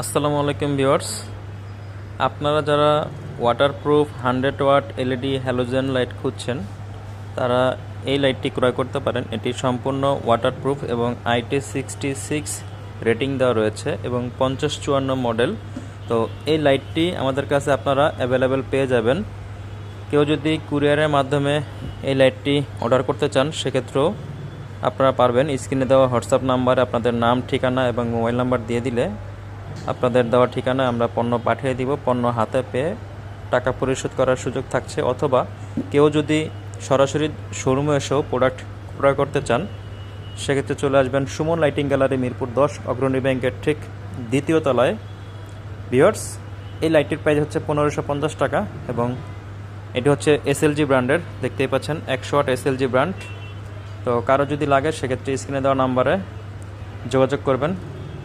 আসসালামু আলাইকুম ভিউয়ার্স। আপনারা যারা waterproof hundred watt LED halogen light খুঁজছেন, তারা এই লাইটটি ক্রয় করতে পারেন। এটি সম্পূর্ণ ওয়াটারপ্রুফ এবং আইটি সিক্সটি সিক্স রেটিং দেওয়া রয়েছে এবং পঞ্চাশ চুয়ান্ন মডেল তো এই লাইটটি আমাদের কাছে আপনারা অ্যাভেলেবেল পেয়ে যাবেন। কেউ যদি কুরিয়ারের মাধ্যমে এই লাইটটি অর্ডার করতে চান, সেক্ষেত্রেও আপনারা পারবেন। স্ক্রিনে দেওয়া হোয়াটসঅ্যাপ নাম্বারে আপনাদের নাম, ঠিকানা এবং মোবাইল নাম্বার দিয়ে দিলে আপনাদের দেওয়া ঠিকানায় আমরা পণ্য পাঠিয়ে দিব, পণ্য হাতে পেয়ে টাকা পরিশোধ করার সুযোগ থাকছে। অথবা কেউ যদি সরাসরি শোরুমে এসেও প্রোডাক্ট ক্রয় করতে চান, সেক্ষেত্রে চলে আসবেন সুমন লাইটিং গ্যালারি, মিরপুর দশ, অগ্রণী ব্যাংকের ঠিক দ্বিতীয় তলায়। বিয়ার্স এই লাইটটির প্রাইস হচ্ছে পনেরোশো পঞ্চাশ টাকা এবং এটি হচ্ছে এসএলজি ব্র্যান্ডের, দেখতেই পাচ্ছেন একশো আট এসএলজি ব্র্যান্ড। তো কারও যদি লাগে, সেক্ষেত্রে স্ক্রিনে দেওয়া নাম্বারে যোগাযোগ করবেন।